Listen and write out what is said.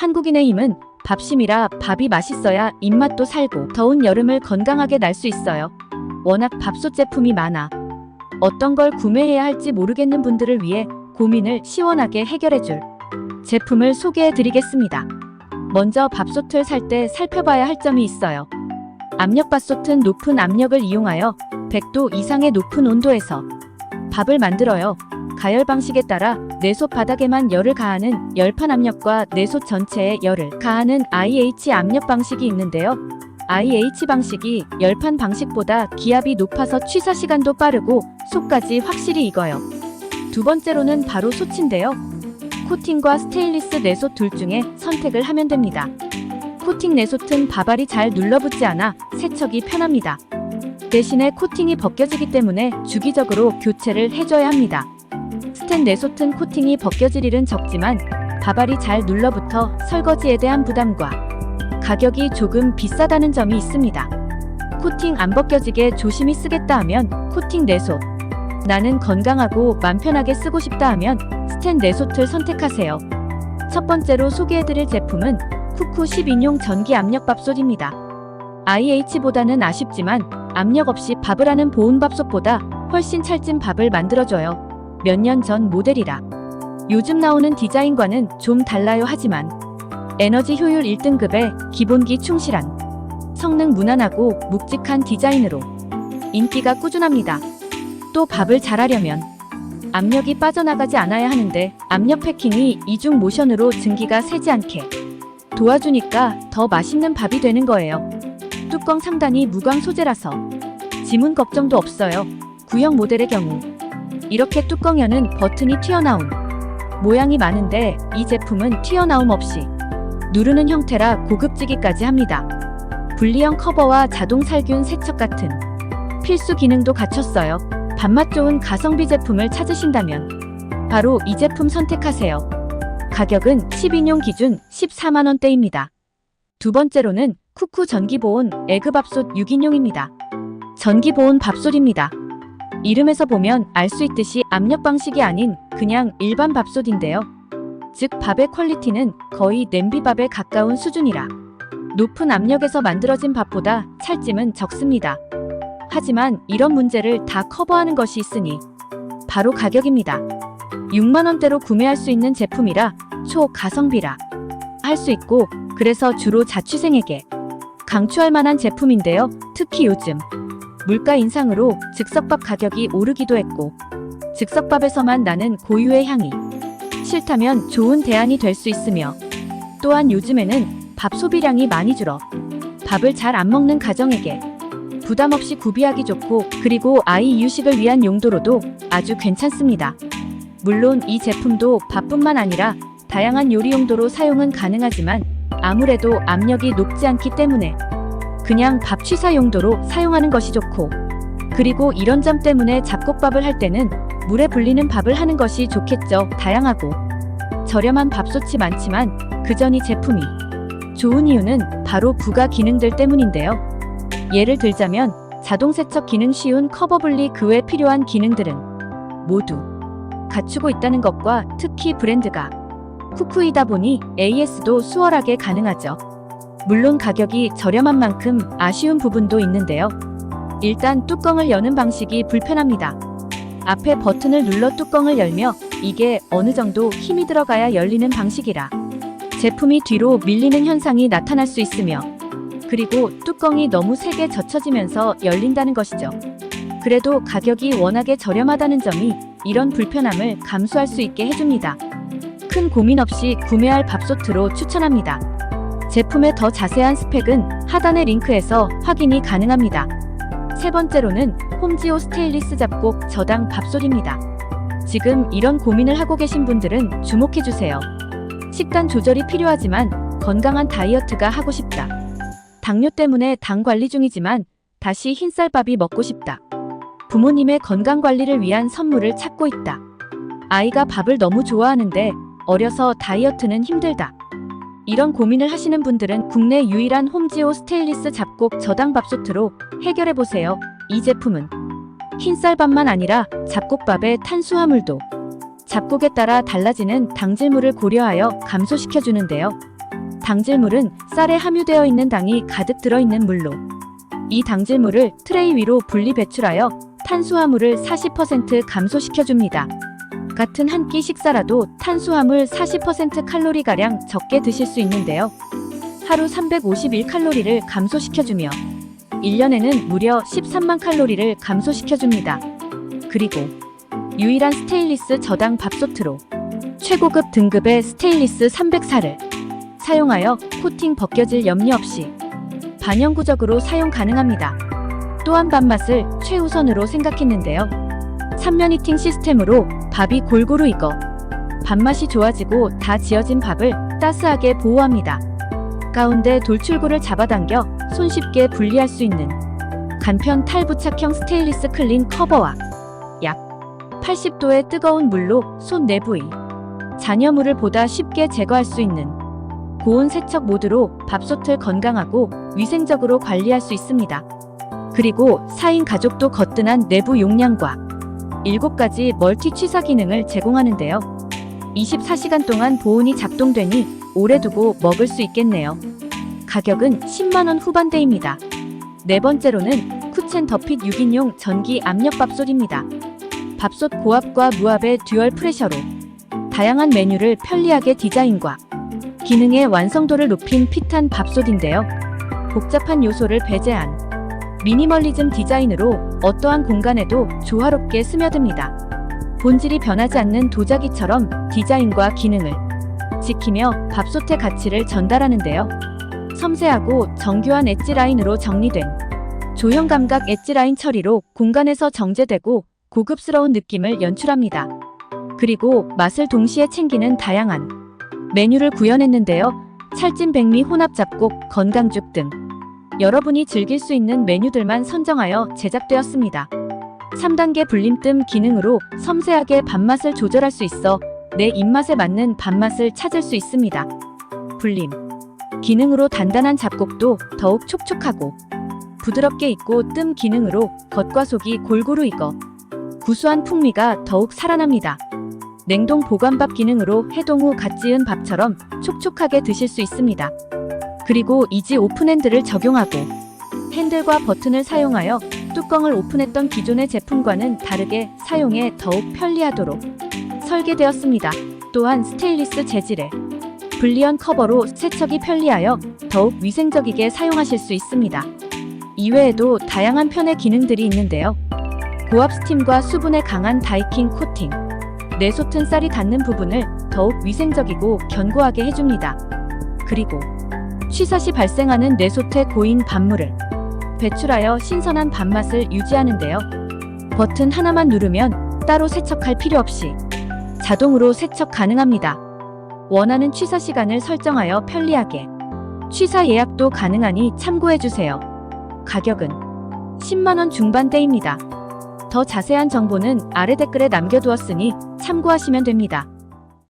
한국인의 힘은 밥심이라 밥이 맛있어야 입맛도 살고 더운 여름을 건강하게 날 수 있어요. 워낙 밥솥 제품이 많아. 어떤 걸 구매해야 할지 모르겠는 분들을 위해 고민을 시원하게 해결해줄 제품을 소개해 드리겠습니다. 먼저 밥솥을 살 때 살펴봐야 할 점이 있어요. 압력밥솥은 높은 압력을 이용하여 100도 이상의 높은 온도에서 밥을 만들어요. 가열 방식에 따라 내솥 바닥에만 열을 가하는 열판 압력과 내솥 전체에 열을 가하는 IH 압력 방식이 있는데요. IH 방식이 열판 방식보다 기압이 높아서 취사 시간도 빠르고 속까지 확실히 익어요. 두 번째로는 바로 솥인데요. 코팅과 스테인리스 내솥 둘 중에 선택을 하면 됩니다. 코팅 내솥은 밥알이 잘 눌러붙지 않아 세척이 편합니다. 대신에 코팅이 벗겨지기 때문에 주기적으로 교체를 해줘야 합니다. 스텐 내솥은 코팅이 벗겨질 일은 적지만 밥알이 잘 눌러붙어 설거지에 대한 부담과 가격이 조금 비싸다는 점이 있습니다. 코팅 안 벗겨지게 조심히 쓰겠다 하면 코팅 내솥. 나는 건강하고 맘 편하게 쓰고 싶다 하면 스텐 내솥을 선택하세요. 첫 번째로 소개해드릴 제품은 쿠쿠 10인용 전기 압력밥솥입니다. IH보다는 아쉽지만 압력 없이 밥을 하는 보온밥솥보다 훨씬 찰진 밥을 만들어줘요. 몇 년 전 모델이라. 요즘 나오는 디자인과는 좀 달라요 하지만 에너지 효율 1등급의 기본기 충실한 성능 무난하고 묵직한 디자인으로 인기가 꾸준합니다. 또 밥을 잘하려면 압력이 빠져나가지 않아야 하는데 압력 패킹이 이중 모션으로 증기가 새지 않게 도와주니까 더 맛있는 밥이 되는 거예요. 뚜껑 상단이 무광 소재라서 지문 걱정도 없어요. 구형 모델의 경우 이렇게 뚜껑 여는 버튼이 튀어나온 모양이 많은데 이 제품은 튀어나옴 없이 누르는 형태라 고급지기까지 합니다. 분리형 커버와 자동 살균 세척 같은 필수 기능도 갖췄어요. 밥맛 좋은 가성비 제품을 찾으신다면 바로 이 제품 선택하세요. 가격은 10인용 기준 14만원대입니다. 두 번째로는 쿠쿠 전기보온 에그밥솥 6인용입니다. 전기보온 밥솥입니다. 이름에서 보면 알 수 있듯이 압력 방식이 아닌 그냥 일반 밥솥인데요. 즉 밥의 퀄리티는 거의 냄비밥에 가까운 수준이라 높은 압력에서 만들어진 밥보다 찰짐은 적습니다. 하지만 이런 문제를 다 커버하는 것이 있으니 바로 가격입니다. 6만원대로 구매할 수 있는 제품이라 초가성비라 할 수 있고 그래서 주로 자취생에게 강추할 만한 제품인데요. 특히 요즘 물가 인상으로 즉석밥 가격이 오르기도 했고 즉석밥에서만 나는 고유의 향이 싫다면 좋은 대안이 될 수 있으며 또한 요즘에는 밥 소비량이 많이 줄어 밥을 잘 안 먹는 가정에게 부담 없이 구비하기 좋고 그리고 아이 이유식을 위한 용도로도 아주 괜찮습니다. 물론 이 제품도 밥뿐만 아니라 다양한 요리 용도로 사용은 가능하지만 아무래도 압력이 높지 않기 때문에 그냥 밥 취사 용도로 사용하는 것이 좋고 그리고 이런 점 때문에 잡곡밥을 할 때는 물에 불리는 밥을 하는 것이 좋겠죠. 다양하고 저렴한 밥솥이 많지만 그전 이 제품이 좋은 이유는 바로 부가 기능들 때문인데요. 예를 들자면 자동 세척 기능 쉬운 커버 분리 그 외 필요한 기능들은 모두 갖추고 있다는 것과 특히 브랜드가 쿠쿠이다 보니 AS도 수월하게 가능하죠. 물론 가격이 저렴한 만큼 아쉬운 부분도 있는데요. 일단 뚜껑을 여는 방식이 불편합니다. 앞에 버튼을 눌러 뚜껑을 열며 이게 어느 정도 힘이 들어가야 열리는 방식이라 제품이 뒤로 밀리는 현상이 나타날 수 있으며 그리고 뚜껑이 너무 세게 젖혀지면서 열린다는 것이죠. 그래도 가격이 워낙에 저렴하다는 점이 이런 불편함을 감수할 수 있게 해줍니다. 큰 고민 없이 구매할 밥솥으로 추천합니다. 제품의 더 자세한 스펙은 하단의 링크에서 확인이 가능합니다. 세 번째로는 홈지오 스테인리스 잡곡 저당 밥솥입니다. 지금 이런 고민을 하고 계신 분들은 주목해주세요. 식단 조절이 필요하지만 건강한 다이어트가 하고 싶다. 당뇨 때문에 당 관리 중이지만 다시 흰쌀밥이 먹고 싶다. 부모님의 건강 관리를 위한 선물을 찾고 있다. 아이가 밥을 너무 좋아하는데 어려서 다이어트는 힘들다. 이런 고민을 하시는 분들은 국내 유일한 홈지오 스테인리스 잡곡 저당 밥솥으로 해결해 보세요. 이 제품은 흰쌀밥만 아니라 잡곡밥의 탄수화물도 잡곡에 따라 달라지는 당질물을 고려하여 감소시켜 주는데요. 당질물은 쌀에 함유되어 있는 당이 가득 들어있는 물로 이 당질물을 트레이 위로 분리 배출하여 탄수화물을 40% 감소시켜줍니다. 같은 한 끼 식사라도 탄수화물 40% 칼로리가량 적게 드실 수 있는데요. 하루 351칼로리를 감소시켜주며 1년에는 무려 13만 칼로리를 감소시켜줍니다. 그리고 유일한 스테인리스 저당 밥솥으로 최고급 등급의 스테인리스 304를 사용하여 코팅 벗겨질 염려 없이 반영구적으로 사용 가능합니다. 또한 밥맛을 최우선으로 생각했는데요. 3면 히팅 시스템으로 밥이 골고루 익어 밥맛이 좋아지고 다 지어진 밥을 따스하게 보호합니다. 가운데 돌출구를 잡아당겨 손쉽게 분리할 수 있는 간편 탈부착형 스테인리스 클린 커버와 약 80도의 뜨거운 물로 손 내부의 잔여물을 보다 쉽게 제거할 수 있는 고온 세척 모드로 밥솥을 건강하고 위생적으로 관리할 수 있습니다. 그리고 4인 가족도 거뜬한 내부 용량과 7가지 멀티 취사 기능을 제공하는데요. 24시간 동안 보온이 작동되니 오래 두고 먹을 수 있겠네요. 가격은 10만원 후반대입니다. 네 번째로는 쿠첸 더핏 6인용 전기 압력 밥솥입니다. 밥솥 고압과 무압의 듀얼 프레셔로 다양한 메뉴를 편리하게 디자인과 기능의 완성도를 높인 핏한 밥솥인데요. 복잡한 요소를 배제한 미니멀리즘 디자인으로 어떠한 공간에도 조화롭게 스며듭니다. 본질이 변하지 않는 도자기처럼 디자인과 기능을 지키며 밥솥의 가치를 전달하는데요. 섬세하고 정교한 엣지 라인으로 정리된 조형 감각 엣지 라인 처리로 공간에서 정제되고 고급스러운 느낌을 연출합니다. 그리고 맛을 동시에 챙기는 다양한 메뉴를 구현했는데요. 찰진 백미 혼합 잡곡, 건강죽 등 여러분이 즐길 수 있는 메뉴들만 선정하여 제작되었습니다. 3단계 불림뜸 기능으로 섬세하게 밥맛을 조절할 수 있어 내 입맛에 맞는 밥맛을 찾을 수 있습니다. 불림 기능으로 단단한 잡곡도 더욱 촉촉하고 부드럽게 익고 뜸 기능으로 겉과 속이 골고루 익어 구수한 풍미가 더욱 살아납니다. 냉동 보관밥 기능으로 해동 후 갓 지은 밥처럼 촉촉하게 드실 수 있습니다. 그리고 이지 오픈핸들을 적용하고 핸들과 버튼을 사용하여 뚜껑을 오픈했던 기존의 제품과는 다르게 사용에 더욱 편리하도록 설계되었습니다. 또한 스테인리스 재질의 불리언 커버로 세척이 편리하여 더욱 위생적이게 사용하실 수 있습니다. 이외에도 다양한 편의 기능들이 있는데요. 고압 스팀과 수분에 강한 다이킹 코팅, 내솥은 쌀이 닿는 부분을 더욱 위생적이고 견고하게 해줍니다. 그리고 취사 시 발생하는 내솥의 고인 밥물을 배출하여 신선한 밥맛을 유지하는데요. 버튼 하나만 누르면 따로 세척할 필요 없이 자동으로 세척 가능합니다. 원하는 취사 시간을 설정하여 편리하게 취사 예약도 가능하니 참고해주세요. 가격은 10만원 중반대입니다. 더 자세한 정보는 아래 댓글에 남겨두었으니 참고하시면 됩니다.